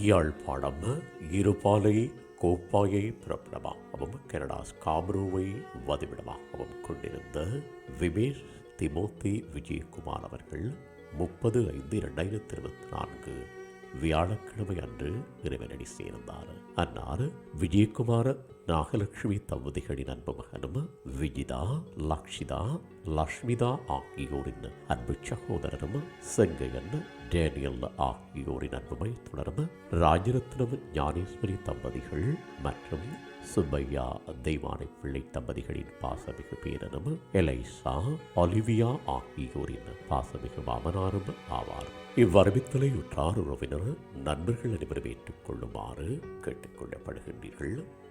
Yazhpanam Irupalai கோப்பாயை பிறப்பிடமாகவும் Canada's காம்ரோவை வதிவிடமாகவும் கொண்டிருந்த விமேஷ் Timothy Vijayakumar அவர்கள் முப்பது ஐந்து இரண்டாயிரத்தி இருபத்தி நான்கு வியாழக்கிழமை அன்று இறைவனடி சேர்ந்தார். அன்னார் விஜயகுமார் நாகலட்சுமி தம்பதிகளின் அன்பு மகனும் விஜிதா லக்ஷிதா லக்ஷ்மிதா ஆகியோரின் அன்பு சகோதரரும் செங்கையன் டேனியல் ஆகியோரின் அன்புமை தொடர்ந்து ராஜரத்னம் ஞானேஸ்வரி தம்பதிகள் மற்றும் சுப்பையா தெய்வானை பிள்ளை தம்பதிகளின் பாசமிகு பேரனும் எலைசா ஒலிவியா ஆகியோரின் பாசமிகு மாமனாரும் ஆவார். இவ்வரவித்தலை உற்றார் உறவினர் நண்பர்கள் அனைவரும் ஏற்றுக்கொள்ளுமாறு கேட்டுக்கொள்ளப்படுகின்றீர்கள்.